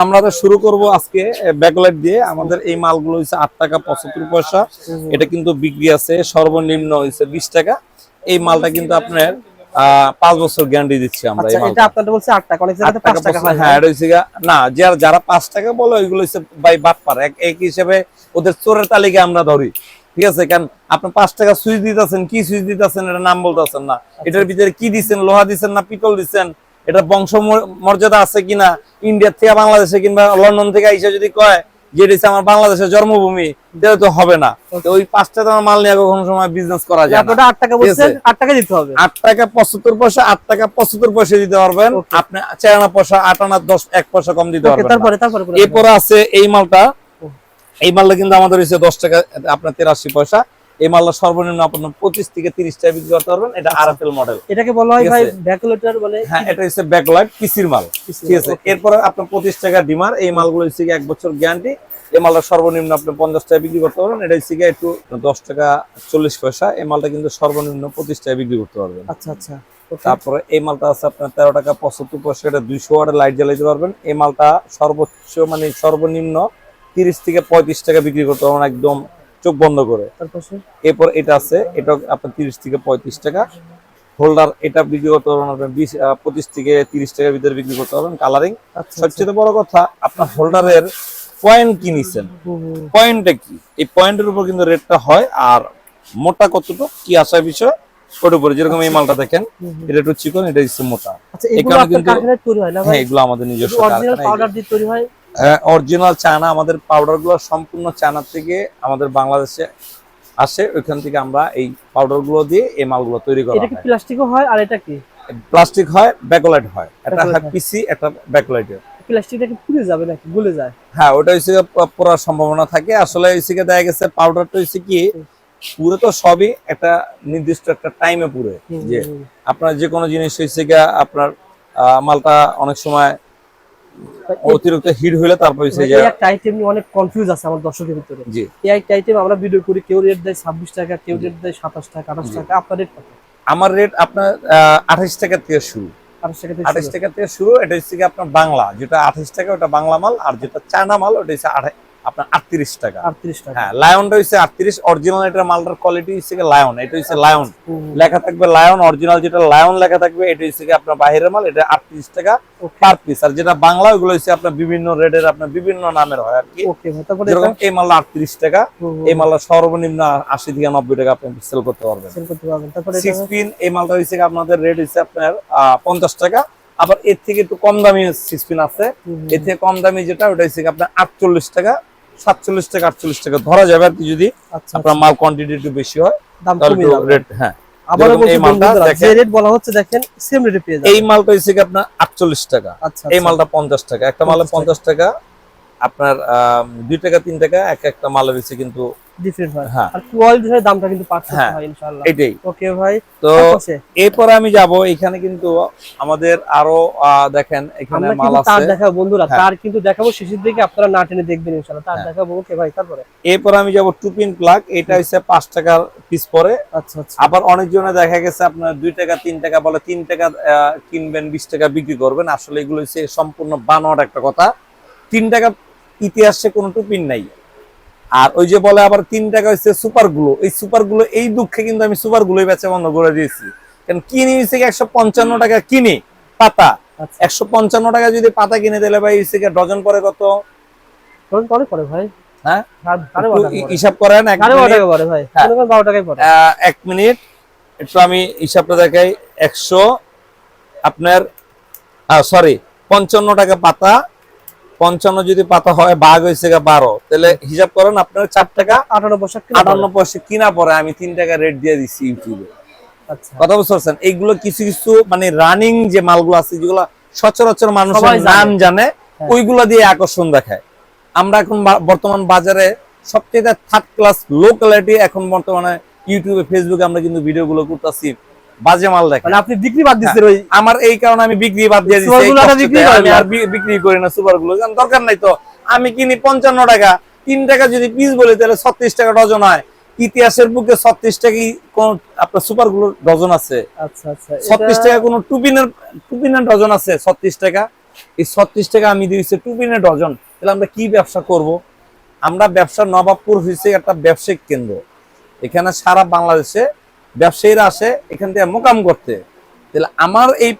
আমরা তো শুরু করব আজকে ব্যাকলাইট দিয়ে। আমাদের এই মালগুলো হচ্ছে আট টাকা পঁচাত্তর পয়সা। এটা কিন্তু বিক্রি আছে সর্বনিম্ন হচ্ছে বিশ টাকা। এই মালটা কিন্তু আপনার পাঁচ বছর গ্যারান্টি দিচ্ছি আমরা আচ্ছা মালটা। এটা আপনাদের বলছে 8 টাকা অনেক আট জায়গাতে 5 টাকা টাকা বছর- হয় না? যারা যারা পাঁচ টাকা বলে ওইগুলো হচ্ছে বাই বাটপার এক এক হিসেবে ওদের চোরের তালিকা আমরা ধরি। ঠিক আছে কারণ আপনি পাঁচ টাকা সুইচ দিতেছেন কি সুইচ দিতেছেন এটা নাম বলতেছেন না। এটার ভিতরে কি দিচ্ছেন লোহা দিচ্ছেন না পিতল দিচ্ছেন এটা বংশ মর্যাদা আছে কিনা ইন্ডিয়া থেকে বাংলাদেশে কিংবা লন্ডন থেকে আইসা যদি কয় যে এটা আমার বাংলাদেশের জন্মভূমি তাহলে তো হবে না। তো ওই পাঁচ টাকা মাল নিয়ে কখনো সময় বিজনেস করা যায় না। 8 টাকা বলছেন। 8 টাকা দিতে হবে। আট টাকা পঁচাত্তর পয়সা আট টাকা পঁচাত্তর পয়সা দিতে পারবেন। আপনি চার আনা পয়সা আট আনা দশ এক পয়সা কম দিতে পারবেন তারপরে তারপরে এরপরে আছে এই মালটা। এই মালটা কিন্তু আমাদের হচ্ছে দশ টাকা আপনার তেরাশি পয়সা। এই মালটা সর্বনিম্ন আপনার পঁচিশ থেকে তিরিশ টাকা বিক্রি করতে পারবেন। এটা আর মডেল এটাকে বলা হয় ভাই আছে। বলে হ্যাঁ এটা হচ্ছে ব্যাকলাইট পিসির মাল। ঠিক আছে? এরপরে আপনার পঁচিশ টাকা ডিমার এই মালগুলো হচ্ছে এক বছর গ্যারান্টি। এই মালটা সর্বনিম্ন আপনি পঞ্চাশ টাকা বিক্রি করতে পারবেন। এটা হচ্ছে একটু দশ টাকা চল্লিশ পয়সা। এই মালটা কিন্তু সর্বনিম্ন পঁচিশ টাকা বিক্রি করতে পারবেন। আচ্ছা আচ্ছা তারপরে এই মালটা আছে আপনার তেরো টাকা পঁচাত্তর পয়সা। এটা দুইশো ওয়াটের লাইট জ্বালাইতে পারবেন। এই মালটা সর্বোচ্চ মানে সর্বনিম্ন তিরিশ থেকে পঁয়ত্রিশ টাকা বিক্রি করতে পারবেন একদম চোখ বন্ধ করে। এরপর এটা আছে এটা আপনার তিরিশ থেকে পঁয়ত্রিশ টাকা। হোল্ডার এটা বিক্রি করতে পারবেন আপনার বিশ পঁচিশ থেকে তিরিশ টাকার ভিতরে বিক্রি করতে পারবেন কালারিং আচ্ছা সবচেয়ে বড় কথা আপনার হোল্ডারের পয়েন্ট কি নিছেন? হুম। পয়েন্টটা কি? এই পয়েন্টের উপর কিন্তু রেটটা হয় আর মোটা কতটুকু কি আসার বিষয় ওটার উপরে যেরকম এই মালটা দেখেন হুম, হুম। এটা একটু চিকন এটা হচ্ছে মোটা। আচ্ছা এই এগুলো কারণে কিন্তু- কারখানায় তৈরি হয় এগুলো আমাদের নিজস্ব তৈরি হয়? অরিজিনাল চায়না আমাদের পাউডারগুলো সম্পূর্ণ চায়না থেকে আমাদের বাংলাদেশে আসে। ওইখান থেকে আমরা এই পাউডারগুলো দিয়ে এই মালগুলো তৈরি করা এটা হয়। প্লাস্টিকও হয় আর এটা কি? প্লাস্টিক হয় ব্যাকলাইট হয়। Backlight হয়। পিসি একটা ব্যাকলাইটের প্লাস্টিকটা কি পুড়ে যাবে নাকি? গলে যায়? হ্যাঁ ওটা হচ্ছে পড়ার সম্ভাবনা থাকে। আসলে হচ্ছে দেখা গেছে পাউডারটা হচ্ছে কি পুরো তো সবই একটা নির্দিষ্ট একটা টাইমে পুরে যে। আপনার যে কোনো জিনিস হচ্ছে আপনার মালটা অনেক সময় অতিরিক্ত হিট হইলে তারপর এই একটা আইটেম নিয়ে অনেক কনফিউজ আছে আমার দর্শকের ভিতরে। জি। এই একটা আইটেম আমরা ভিডিও করি কেউ রেট দেয় ছাব্বিশ টাকা কেউ রেট দেয় সাতাশ টাকা আঠাশ জি। টাকা আপনার রেট কত? আমার রেট আপনার আঠাশ টাকা থেকে শুরু। আঠাশ টাকা থেকে আঠাশ শুরু। থেকে শুরু এটা হচ্ছে আপনার বাংলা। যেটা আঠাশ টাকা ওটা বাংলা মাল আর যেটা চায়না মাল ওটা হচ্ছে আঠাশ আপনার আটত্রিশ টাকা। আটত্রিশ টাকা। হ্যাঁ লায়নটা হচ্ছে আটত্রিশ অরিজিনাল এটার মালটার কোয়ালিটি হচ্ছে লায়ন এটা হচ্ছে লায়ন হুম, হুম। লেখা থাকবে লায়ন অরিজিনাল যেটা লায়ন লেখা থাকবে এটা হচ্ছে আপনার বাইরের মাল এটা আটত্রিশ টাকা পার পিস আর যেটা বাংলা ওগুলো হচ্ছে আপনার বিভিন্ন রেটের আপনার বিভিন্ন নামের হয় আর কি। যেরকম এই মালটা আটত্রিশ টাকা এই মালটা সর্বনিম্ন আশি থেকে নব্বই টাকা আপনি সেল করতে পারবেন। সিক্স পিন এই মালটা হচ্ছে আপনাদের রেট হচ্ছে আপনার পঞ্চাশ টাকা। আবার এর থেকে একটু কম দামি সিক্স পিন আছে। এর থেকে কম দামি যেটা ওটা হচ্ছে কি আপনার আটচল্লিশ টাকা। সাতচল্লিশ টাকা আটচল্লিশ টাকা ধরা যাবে আর কি যদি আচ্ছা আপনার মাল কোয়ান্টিটি একটু বেশি হয় রেট হ্যাঁ। এই মালটা হচ্ছে আপনার আটচল্লিশ টাকা। আচ্ছা এই আচ্ছা। মালটা পঞ্চাশ টাকা। একটা মালে পঞ্চাশ টাকা। আপনার দুই টাকা তিন টাকা এক একটা মালের হচ্ছে কিন্তু ডিফারেন্ট হয়। হ্যাঁ। আর দামটা কিন্তু পার্থক্য হ্যাঁ। হয় ইনশাআল্লাহ। এটাই। ওকে ভাই তো এরপরে আমি যাব এখানে কিন্তু আমাদের আরও দেখেন এখানে মাল কিন্তু তার দেখাবো বন্ধুরা হ্যাঁ। তার কিন্তু দেখাবো শেষের দিকে আপনারা না টেনে দেখবেন ইনশাআল্লাহ। তার। দেখাবো ওকে ভাই তারপরে? এরপর আমি যাব টু পিন প্লাগ এটা হচ্ছে পাঁচ টাকার পিস পরে। আচ্ছা আচ্ছা। আবার অনেকজনে দেখা গেছে আপনার দুই টাকা তিন টাকা বলে তিন টাকা আহ, কিনবেন বিশ টাকা বিক্রি করবেন। আসলে এগুলো হচ্ছে সম্পূর্ণ বানোয়াট একটা কথা। তিন টাকা ইতিহাসে কোনো টুপিন নাই। আর ওই যে বলে আবার তিন টাকা হচ্ছে সুপারগুলো এই সুপারগুলো এই দুঃখে কিন্তু আমি সুপার গুলোই বেচা বন্ধ করে দিয়েছি। কারণ কিনে নিয়েছি একশো পঞ্চান্ন টাকা কিনে পাতা। আচ্ছা। একশো পঞ্চান্ন টাকা যদি পাতা কিনে দিলে ভাই হচ্ছে ডজন পরে কত? তখন পরে পরে ভাই। হ্যাঁ? হিসাব করেন হ্যাঁ। এক মিনিট। একটু আমি হিসাবটা দেখাই। একশো আপনার সরি পঞ্চান্ন টাকা পাতা পঞ্চান্ন যদি পাতা হয় ভাগ হয়েছে বারো। তাহলে হিসাব করেন আপনার চার টাকা আটান্ন পয়সা আটান্ন পয়সা কিনা পরে আমি তিন টাকা রেট দিয়ে দিচ্ছি ইউটিউবে। আচ্ছা। কথা বুঝতে পারছেন? এইগুলো কিছু কিছু মানে রানিং যে মালগুলো আছে যেগুলো সচরাচর মানুষের নাম জানে হ্যাঁ। ওইগুলো দিয়ে আকর্ষণ দেখায়। আমরা এখন বর্তমান বাজারে সবচেয়ে থার্ড ক্লাস লো কোয়ালিটি এখন বর্তমানে ইউটিউবে ফেসবুকে আমরা কিন্তু ভিডিওগুলো করতেছি। বাজে মাল দেখে মানে আপনি বিক্রি বাদ দিচ্ছেন ওই আমার এই কারণে আমি বিক্রি বাদ দিয়ে দিচ্ছি আমি আর বিক্রি করি না সুপারগুলো কারণ দরকার নাই তো। আমি কিনি পঞ্চান্ন টাকা। তিন টাকা যদি পিস বলি তাহলে ছত্রিশ টাকা ডজন হয়। ইতিহাসের বুকে ছত্রিশ টাকা কোন আপনার সুপারগুলোর ডজন আছে। আচ্ছা আচ্ছা। ছত্রিশ টাকা কোন টুপিনের টুপিনের ডজন আছে ছত্রিশ টাকা। এই ছত্রিশ টাকা আমি দিয়েছি টু পিনে ডজন। তাহলে আমরা কি ব্যবসা করব? আমরা ব্যবসা নবাবপুর হয়েছে একটা ব্যবসায়িক কেন্দ্র। এখানে সারা বাংলাদেশে ব্যবসায়ীরা আসে এখান থেকে মোকাম করতে। তাহলে আমার এই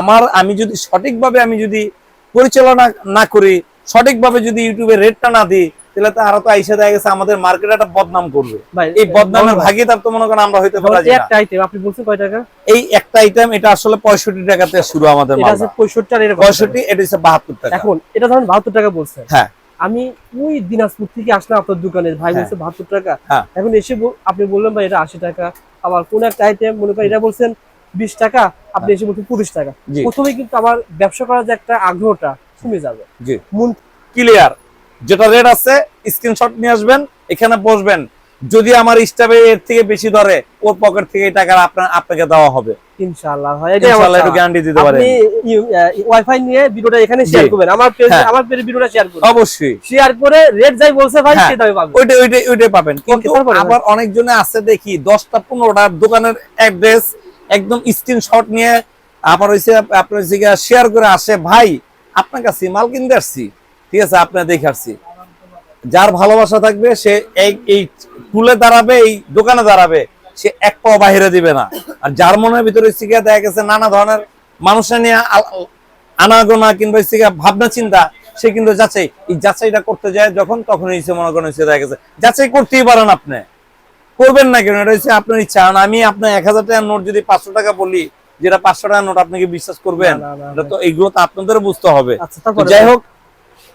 আমার আমি যদি সঠিকভাবে আমি যদি পরিচালনা না করি সঠিকভাবে যদি ইউটিউবে রেটটা না দিই তাহলে তো আরও তো আইসা দেখা গেছে আমাদের মার্কেট একটা বদনাম করবে। এই বদনামের ভাগিদার তো মনে করেন আমরা হইতে পারি একটা আইটেম আপনি বলছেন কয় টাকা? এই একটা আইটেম এটা আসলে পঁয়ষট্টি টাকাতে শুরু আমাদের এটা আর এরকম। হচ্ছে বাহাত্তর টাকা। এখন এটা ধরুন বাহাত্তর টাকা বলছেন। হ্যাঁ। আমি ওই দিনাজপুর থেকে আসলাম আপনার দোকানে ভাই হ্যাঁ। বলছে বাহাত্তর টাকা। হ্যাঁ। এখন এসে আপনি বললেন ভাই এটা আশি টাকা। আবার কোন একটা আইটেম মনে করেন এটা বলছেন বিশ টাকা আপনি এসে বলছেন পঁচিশ টাকা। প্রথমে কিন্তু আমার ব্যবসা করার যে একটা আগ্রহটা কমে যাবে। ক্লিয়ার যেটা রেট আছে স্ক্রিনশট নিয়ে আসবেন এখানে বসবেন। যদি আমার স্টাফে এর থেকে বেশি ধরে ওর পকেট থেকে এই টাকা আপনার আপনাকে দেওয়া হবে। ইনশাআল্লাহ হয় ইনশাআল্লাহ একটু গ্যারান্টি দিতে পারেন। আপনি ওয়াইফাই নিয়ে ভিডিওটা এখানে শেয়ার করবেন। আমার পেজে হ্যাঁ। আমার পেজে ভিডিওটা শেয়ার করবেন। অবশ্যই। শেয়ার করে রেট যাই বলছে ভাই হ্যাঁ। সেটাই পাবেন। ওইটা ওইটা ওইটাই পাবেন। কিন্তু? আবার অনেকজনে আছে দেখি দশটা পনেরোটা দোকানের অ্যাড্রেস একদম স্ক্রিনশট নিয়ে আবার হইছে আপনার শেয়ার করে আসে ভাই আপনার কাছে মাল কিনতে আসছি। ঠিক আছে আপনার দেখে আসছি। যার ভালোবাসা থাকবে সে এই টুলে দাঁড়াবে এই দোকানে দাঁড়াবে সে এক পাও বাহিরে দিবে না। আর যার মনের ভিতরে শিখে দেখা গেছে নানা ধরনের মানুষের নিয়ে আনাগোনা কিংবা শিখে ভাবনা চিন্তা সে কিন্তু যাচাই এই যাচাইটা করতে যায় যখন তখন হচ্ছে মনে করেন হচ্ছে দেখা গেছে। যাচাই করতেই পারেন আপনি। করবেন না কেন? এটা হচ্ছে আপনার ইচ্ছা। আর আমি আপনার এক হাজার টাকার নোট যদি পাঁচশো টাকা বলি যেটা পাঁচশো টাকার নোট আপনাকে বিশ্বাস করবেন? এটা তো এইগুলো তো আপনাদের বুঝতে হবে। আচ্ছা যাই হোক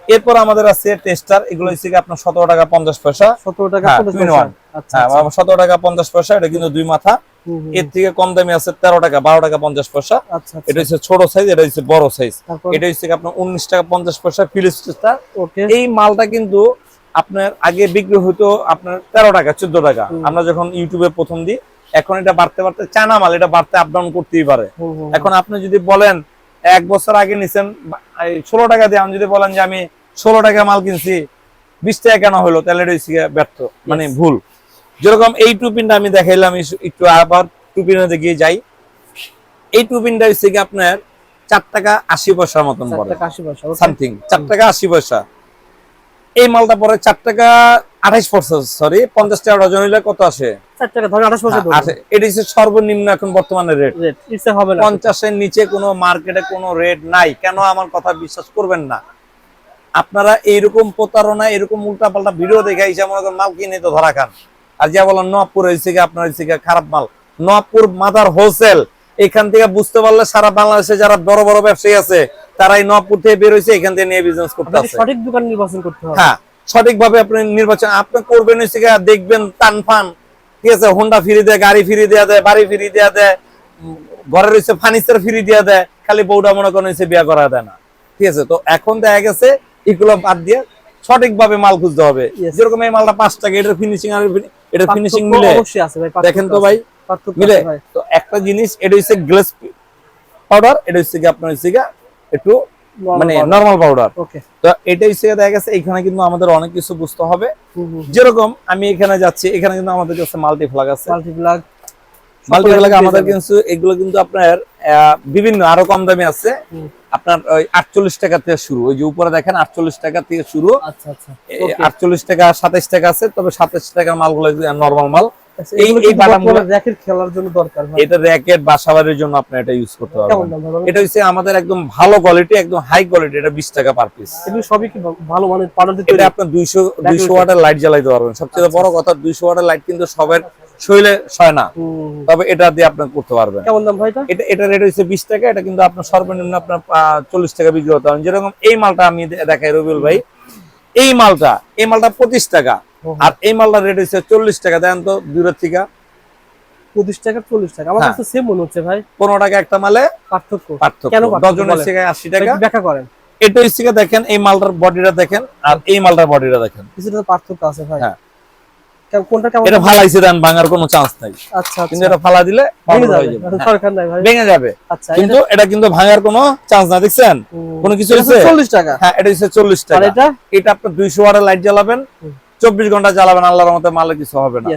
এরপর আমাদের আছে টেস্টার এগুলো হচ্ছে কি আপনার সতেরো টাকা পঞ্চাশ পয়সা। সতেরো টাকা হ্যাঁ। আচ্ছা হ্যাঁ আচ্ছা। সতেরো টাকা পঞ্চাশ পয়সা এটা কিন্তু দুই মাথা। এর থেকে কম দামি আছে তেরো টাকা বারো টাকা পঞ্চাশ পয়সা। আচ্ছা এটা হচ্ছে ছোট সাইজ এটা হচ্ছে বড় সাইজ এটা হচ্ছে কি আপনার উনিশ টাকা পঞ্চাশ পয়সা ফিলিস্টার ওকে। এই মালটা কিন্তু আপনার আগে বিক্রি হতো আপনার তেরো টাকা চোদ্দ টাকা। আমরা যখন ইউটিউবে প্রথম দিই এখন এটা বাড়তে বাড়তে চানা মাল এটা বাড়তে আপ ডাউন করতেই পারে। এখন আপনি যদি বলেন এক বছর আগে নিছেন ষোলো টাকা দিয়ে আমি যদি বলেন যে আমি ষোলো টাকা মাল কিনছি বিশ টাকা কেন হলো? তাহলে ব্যর্থ মানে ভুল। যেরকম এই টুপিনটা আমি দেখাইলাম একটু আবার টুপিনে গিয়ে যাই। এই টুপিনটা হচ্ছে কি আপনার চার টাকা আশি পয়সার মতন পড়ে? সামথিং চার টাকা আশি পয়সা। এই মালটা পরে চার টাকা আঠাইশ পয়সা সরি পঞ্চাশ টাকা ডজন হইলে কত আসে? হ্যাঁ, আঠে- এটা হচ্ছে সর্বনিম্ন এখন বর্তমানে রেট রেট হবে পঞ্চাশের নিচে কোনো মার্কেটে কোনো রেট নাই। কেন আমার কথা বিশ্বাস করবেন না? আপনারা এইরকম প্রতারণা এরকম ভিডিও দেখে মনে করেন মাল কিনে তো ধরা খান। আর যা বলেন নবপুর হয়েছে আপনার হয়েছে খারাপ মাল। নবপুর মাদার হোলসেল এখান থেকে বুঝতে পারলে সারা বাংলাদেশে যারা বড় বড় ব্যবসায়ী আছে তারা এই নবপুর থেকে বের হয়েছে এখান থেকে নিয়ে বিজনেস করতে সঠিক দোকান নির্বাচন করতে হবে। হ্যাঁ। সঠিকভাবে আপনি নির্বাচন আপনি করবেন গিয়ে দেখবেন টান ফান ঠিক আছে হোন্ডা ফ্রি দেয় গাড়ি ফ্রি দেয়া দেয় বাড়ি ফ্রি দেয়া দেয় উম, ঘরের হচ্ছে ফার্নিচার ফ্রি দেয়া দেয় খালি বউটা মনে করেন হচ্ছে বিয়া করা দেয় না ঠিক আছে তো এখন দেখা গেছে এগুলো বাদ দিয়ে সঠিকভাবে মাল খুঁজতে হবে. যেরকম এই মালটা পাঁচ টাকা এটার ফিনিশিং আর এটার ফিনিশিং মিলে। দেখেন তো ভাই মিলে। তো একটা জিনিস এটা হচ্ছে গ্লাস পাউডার এটা হচ্ছে আপনার হচ্ছে একটু মানে নর্মাল পাউডার তো এটা হচ্ছে দেখা গেছে এখানে কিন্তু আমাদের অনেক কিছু বুঝতে হবে। যেরকম আমি এখানে যাচ্ছি এখানে কিন্তু আমাদের কাছে মাল্টি ফ্লাগ আছে। মাল্টিপ্লাগ মাল্টি ফ্লাগ আমাদের কিন্তু এগুলো কিন্তু আপনার বিভিন্ন আরও কম দামে আছে। আপনার ওই আটচল্লিশ টাকা থেকে শুরু। ওই যে উপরে দেখেন আটচল্লিশ টাকা থেকে শুরু। আচ্ছা আচ্ছা। আটচল্লিশ টাকা সাতাইশ টাকা আছে তবে সাতাইশ টাকার মালগুলো নর্মাল মাল। এই- র্যাকেট খেলার জন্য দরকার এটা বাসাবাড়ির জন্য আপনি এটা ইউজ করতে পারবেন? এটা হচ্ছে আমাদের একদম ভালো কোয়ালিটি একদম হাই কোয়ালিটি এটা বিশ টাকা পার পিস এগুলো সবই কি ভালো মানের পাউডার তৈরি? এটা আপনার দুইশো দুইশো ওয়াটের লাইট জ্বালাইতে পারবেন। সবচেয়ে বড় কথা দুইশো ওয়াটের লাইট কিন্তু সবার শরীরে সয় না। তবে এটা দিয়ে আপনি করতে পারবেন। কেমন দাম ভাই এটা? এটা রেট হচ্ছে বিশ টাকা এটা কিন্তু আপনার সর্বনিম্ন আপনার চল্লিশ টাকা বিক্রি হতে যেরকম এই মালটা আমি দেখাই রবিউল ভাই। এই মালটা এই মালটা পঁচিশ টাকা। হুম। আর এই মালটা রেট হচ্ছে চল্লিশ টাকা দেন তো দূরের থেকে পঁচিশ টাকা চল্লিশ টাকা। আমার হ্যাঁ। কাছে সেম মনে হচ্ছে ভাই। পনেরো টাকা একটা মালে পার্থক্য। পার্থক্য। ডজনের থেকে আশি টাকা। ব্যাখ্যা করেন। এটা হচ্ছে দেখেন এই মালটার বডিটা দেখেন আর এই মালটার বডিটা দেখেন। কিছুটা পার্থক্য আছে ভাই। হ্যাঁ। কোনটা কেমন? এটা ফালাইছে দেন ভাঙার কোনো চান্স নাই। আচ্ছা কিন্তু আচ্ছা এটা ফালা দিলে ভেঙে powder হয়ে নাই ভাই। ভেঙে যাবে। আচ্ছা কিন্তু এটা কিন্তু ভাঙার কোনো চান্স না দেখছেন? কোনো কিছু হয়েছে? চল্লিশ টাকা। হ্যাঁ এটা হচ্ছে চল্লিশ আর টাকা। এটা? এটা আপনার দুইশো ওয়াটের লাইট জ্বালাবেন। চব্বিশ ঘণ্টা জ্বালাবেন আল্লাহর মতে মালে কিছু হবে না।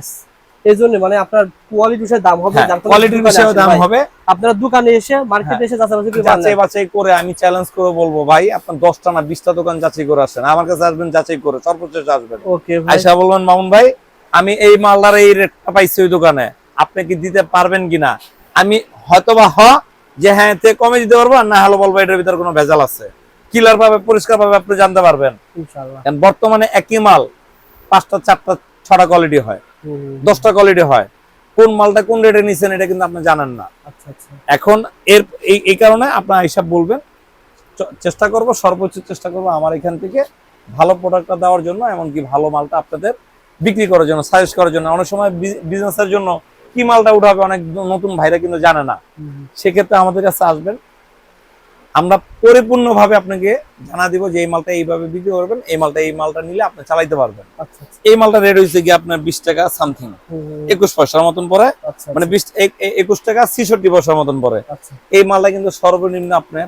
এই জন্য মানে আপনার কোয়ালিটি বিষয়ে দাম হবে হ্যাঁ যার কারণে কোয়ালিটির বিষয়ে দাম হবে। আপনারা দোকানে এসে মার্কেটে এসে যাচাই করে যাচাই বাছাই করে আমি চ্যালেঞ্জ করে বলব ভাই আপনার দশটা না বিশটা দোকান যাচাই করে আসেন। আমার কাছে আসবেন যাচাই করে সর্বোচ্চ আসবেন। ওকে ভাই। বলবেন মামুন ভাই আমি এই মালদার এই রেটটা পাইছি ওই দোকানে। আপনি কি দিতে পারবেন কিনা? আমি হয়তোবা হ যে হ্যাঁ তে কমে দিতে পারব না হলে বলব এটার ভিতরে কোনো ভেজাল আছে। কিলার ভাবে পরিষ্কার ভাবে আপনি জানতে পারবেন। ইনশাআল্লাহ। বর্তমানে একই মাল পাঁচটা চারটা ছটা কোয়ালিটি হয়। দশটা কোয়ালিটি হয়। কোন মালটা কোন রেটে নিছেন এটা কিন্তু আপনি জানেন না। আচ্ছা আচ্ছা। এখন এর এই কারণে আপনার হিসাব বলবেন। চেষ্টা করব সর্বোচ্চ চেষ্টা করব আমার এখান থেকে ভালো প্রোডাক্টটা দেওয়ার জন্য এমনকি ভালো মালটা আপনাদের বিক্রি করার জন্য সাজেস্ট করার জন্য। অনেক সময় বিজনেসের জন্য কি মালটা উঠাবে অনেক নতুন ভাইরা কিন্তু জানে না। সেক্ষেত্রে আমাদের কাছে আসবেন। আমরা পরিপূর্ণভাবে আপনাকে জানা দিব যে এই মালটা এইভাবে বিক্রি করবেন এই মালটা এই মালটা নিলে আপনি চালাইতে পারবেন। আচ্ছা আচ্ছা। এই মালটা রেট হয়েছে কি আপনার বিশ টাকা সামথিং একুশ পয়সার মতন পরে আচ্ছা মানে বিশ একুশ টাকা ছিষট্টি পয়সার মতন পরে এই মালটা কিন্তু সর্বনিম্ন আপনার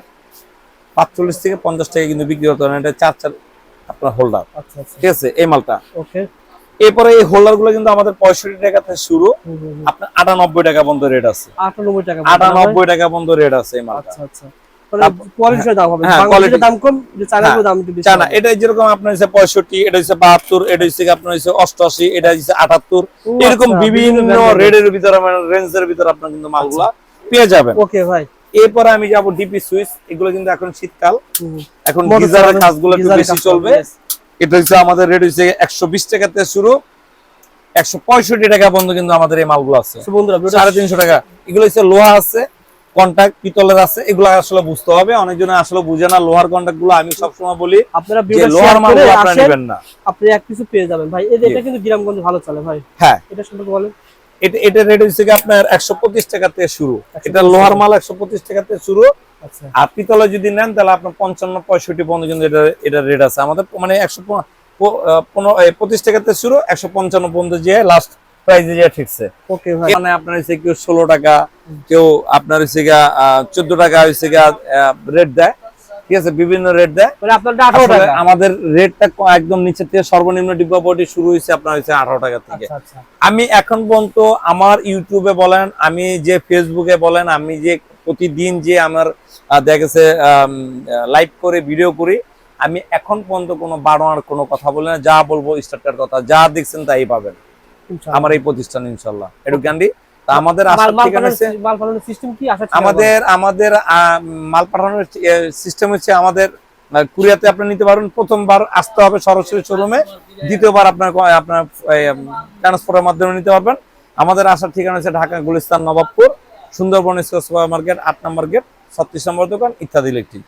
পাঁচচল্লিশ থেকে পঞ্চাশ টাকা কিন্তু বিক্রি করতে পারেন। এটা চার চার আপনার হোল্ডার ঠিক আছে এই মালটা। এরপরে এই হোল্ডারগুলো কিন্তু আমাদের পঁয়ষট্টি টাকা থেকে শুরু। আপনার আটানব্বই টাকা পর্যন্ত রেট আছে। আটানব্বই টাকা আটানব্বই টাকা পর্যন্ত রেট আছে এই মালটা। আচ্ছা। আচ্ছা হ্যাঁ, হ্যাঁ, এরকম আচ্ছা, বিভিন্ন brand ভিতরে রেঞ্জের ভিতরে আপনার কিন্তু মালগুলা পেয়ে যাবেন। ওকে ভাই। এরপরে আমি যাব ডিপি সুইচ এগুলো কিন্তু এখন শীতকাল। এখন গিজারের কাজগুলো একটু বেশি চলবে। এটা হচ্ছে আমাদের রেট হচ্ছে একশো বিশ টাকা থেকে শুরু। একশো পঁয়ষট্টি টাকা পর্যন্ত কিন্তু আমাদের এই মালগুলো আছে। ভিডিওটা সাড়ে তিনশো টাকা। এগুলো হচ্ছে লোহা আছে। কন্টাক্ট পিতলের আছে এগুলো আসলে বুঝতে হবে। অনেকজনে আসলে বুঝে না লোহার কন্টাক্টগুলো আমি সবসময় বলি আপনারা লোহার মাল আপনারা নেবেন না। আপনি এক কিছু পেয়ে যাবেন। ভাই এটা কিন্তু গ্রামগঞ্জে ভালো চলে ভাই। হ্যাঁ। এটা সম্পর্কে বলেন। এটা এটা রেট হচ্ছে আপনার একশো পঁচিশ টাকা থেকে শুরু। এটা লোহার মাল একশো পঁচিশ টাকা থেকে শুরু। আচ্ছা। আর পিতলে যদি নেন তাহলে আপনার পঞ্চান্ন পঁয়ষট্টি পর্যন্ত কিন্তু এটা এটা রেট আছে। আমাদের মানে একশো পনেরো পঁচিশ টাকা থেকে শুরু একশো পঞ্চান্ন পর্যন্ত যে লাস্ট ঠিকছে। ওকে ভাই। এখানে আপনার হচ্ছে কেউ ষোলো টাকা কেউ আপনার হচ্ছে গিয়া চোদ্দ টাকা হচ্ছে রেট দেয়। ঠিক আছে বিভিন্ন রেট দেয়। মানে আমাদের রেটটা একদম নিচে থেকে সর্বনিম্ন ডিব্বা বডি শুরু হয়েছে আপনার হচ্ছে আঠারো টাকা থেকে। আচ্ছা। আচ্ছা আমি এখন পর্যন্ত আমার ইউটিউবে বলেন আমি যে ফেসবুকে বলেন আমি যে প্রতিদিন যে আমার আহ, দেখা লাইভ করে ভিডিও করি আমি এখন পর্যন্ত কোনো বাড়ানোর কোনো কথা বলি না। যা বলব স্টার্টার কথা যা দেখছেন তাই পাবেন। আমার এই প্রতিষ্ঠান ইনশাল্লাহ একটু তা আমাদের? আমাদের আমাদের মাল পাঠানোর সিস্টেম হচ্ছে আমাদের কুরিয়াতে আপনি নিতে পারবেন। প্রথমবার আসতে হবে সরাসরি শোরুমে দ্বিতীয়বার আপনার আপনার ট্রান্সপোর্টের মাধ্যমে নিতে পারবেন। আমাদের আসার ঠিকানা হচ্ছে Dhaka Gulistan Nawabpur Sundarban square super market আট নম্বর গেট ছত্রিশ নম্বর দোকান ইত্যাদি ইলেকট্রিক